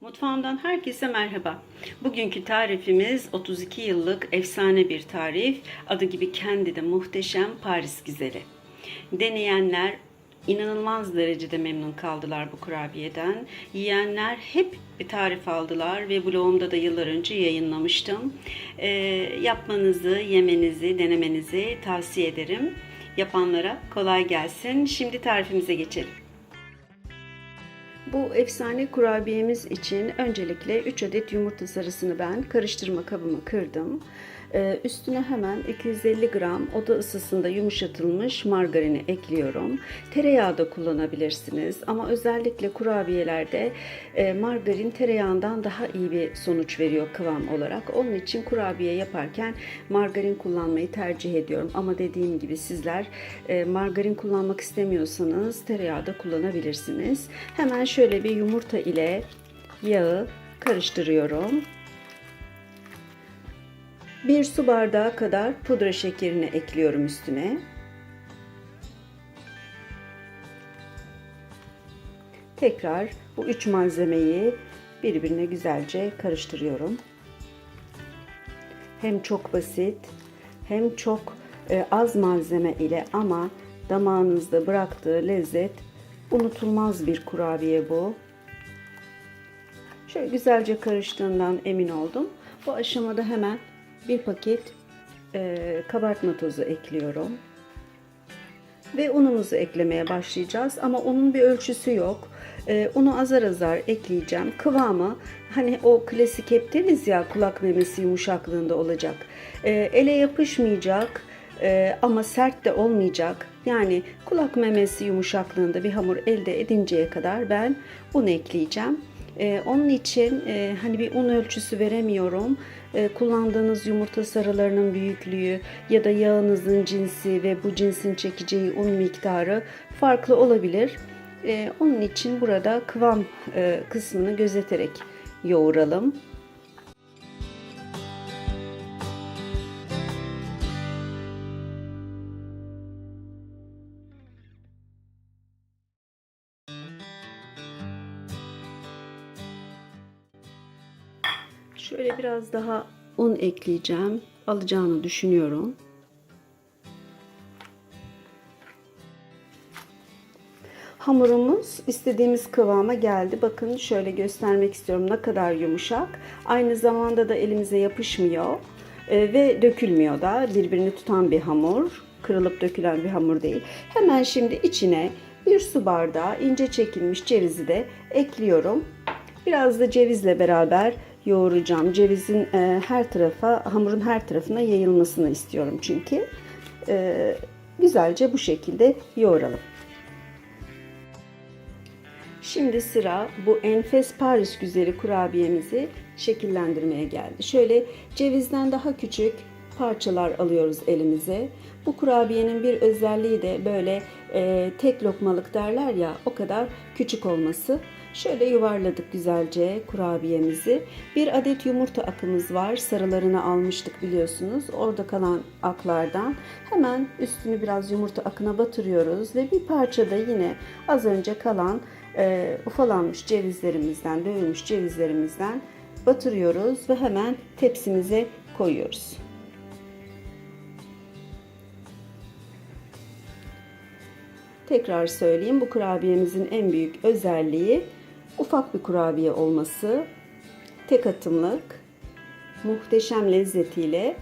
Mutfağımdan herkese merhaba. Bugünkü tarifimiz 32 yıllık efsane bir tarif. Adı gibi kendi de muhteşem Paris güzeli. Deneyenler inanılmaz derecede memnun kaldılar bu kurabiyeden. Yiyenler hep bir tarif aldılar ve blogumda da yıllar önce yayınlamıştım. Ee, yapmanızı, yemenizi, denemenizi tavsiye ederim. Yapanlara kolay gelsin. Şimdi tarifimize geçelim. Bu efsane kurabiyemiz için öncelikle 3 adet yumurta sarısını ben karıştırma kabıma kırdım. Ee, üstüne hemen 250 gram oda ısısında yumuşatılmış margarini ekliyorum. Tereyağı da kullanabilirsiniz ama özellikle kurabiyelerde e, margarin tereyağından daha iyi bir sonuç veriyor kıvam olarak. Onun için kurabiye yaparken margarin kullanmayı tercih ediyorum. Ama dediğim gibi sizler e, margarin kullanmak istemiyorsanız tereyağı da kullanabilirsiniz. Hemen şöyle bir yumurta ile yağı karıştırıyorum. Bir su bardağı kadar pudra şekerini ekliyorum üstüne. Tekrar bu üç malzemeyi birbirine güzelce karıştırıyorum. Hem çok basit hem çok e, az malzeme ile ama damağınızda bıraktığı lezzet unutulmaz bir kurabiye bu. Şöyle güzelce karıştığından emin oldum. Bu aşamada hemen bir paket e, kabartma tozu ekliyorum. Ve unumuzu eklemeye başlayacağız ama unun bir ölçüsü yok. E, unu azar azar ekleyeceğim. Kıvamı hani o klasik hep deriz ya kulak memesi yumuşaklığında olacak. E, ele yapışmayacak e, ama sert de olmayacak. Yani kulak memesi yumuşaklığında bir hamur elde edinceye kadar ben un ekleyeceğim. Ee, onun için e, hani bir un ölçüsü veremiyorum. Ee, kullandığınız yumurta sarılarının büyüklüğü ya da yağınızın cinsi ve bu cinsin çekeceği un miktarı farklı olabilir. Ee, onun için burada kıvam e, kısmını gözeterek yoğuralım. Şöyle biraz daha un ekleyeceğim. Alacağını düşünüyorum. Hamurumuz istediğimiz kıvama geldi. Bakın şöyle göstermek istiyorum ne kadar yumuşak. Aynı zamanda da elimize yapışmıyor e, ve dökülmüyor da birbirini tutan bir hamur. Kırılıp dökülen bir hamur değil. Hemen şimdi içine bir su bardağı ince çekilmiş cevizi de ekliyorum. Biraz da cevizle beraber yoğuracağım. Cevizin e, her tarafa, hamurun her tarafına yayılmasını istiyorum çünkü. E, güzelce bu şekilde yoğuralım. Şimdi sıra bu enfes Paris güzeli kurabiyemizi şekillendirmeye geldi. Şöyle cevizden daha küçük parçalar alıyoruz elimize. Bu kurabiyenin bir özelliği de böyle e, tek lokmalık derler ya o kadar küçük olması. Şöyle yuvarladık güzelce kurabiyemizi. Bir adet yumurta akımız var. Sarılarını almıştık biliyorsunuz. Orada kalan aklardan hemen üstünü biraz yumurta akına batırıyoruz ve bir parça da yine az önce kalan e, ufalanmış cevizlerimizden, dövülmüş cevizlerimizden batırıyoruz ve hemen tepsimize koyuyoruz. Tekrar söyleyeyim bu kurabiyemizin en büyük özelliği ufak bir kurabiye olması. Tek atımlık, muhteşem lezzetiyle.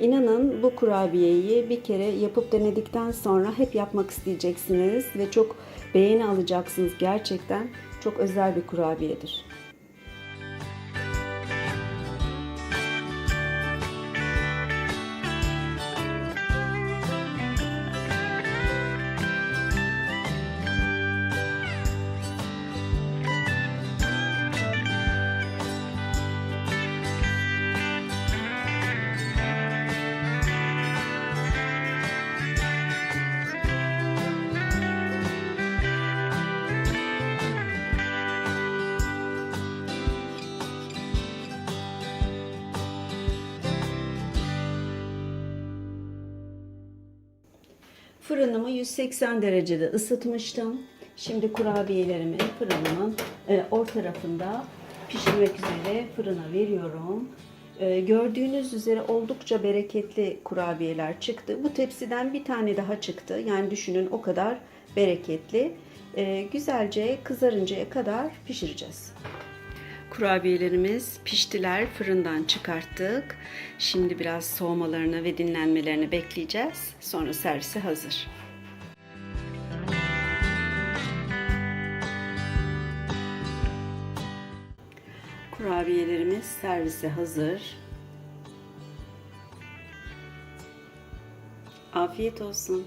İnanın bu kurabiyeyi bir kere yapıp denedikten sonra hep yapmak isteyeceksiniz ve çok beğeni alacaksınız. Gerçekten çok özel bir kurabiyedir. Fırınımı 180 derecede ısıtmıştım. Şimdi kurabiyelerimi fırınımın e, orta tarafında pişirmek üzere fırına veriyorum. E, gördüğünüz üzere oldukça bereketli kurabiyeler çıktı. Bu tepsiden bir tane daha çıktı. Yani düşünün o kadar bereketli. E, güzelce kızarıncaya kadar pişireceğiz. Kurabiyelerimiz piştiler, fırından çıkarttık. Şimdi biraz soğumalarını ve dinlenmelerini bekleyeceğiz. Sonra servise hazır. Kurabiyelerimiz servise hazır. Afiyet olsun.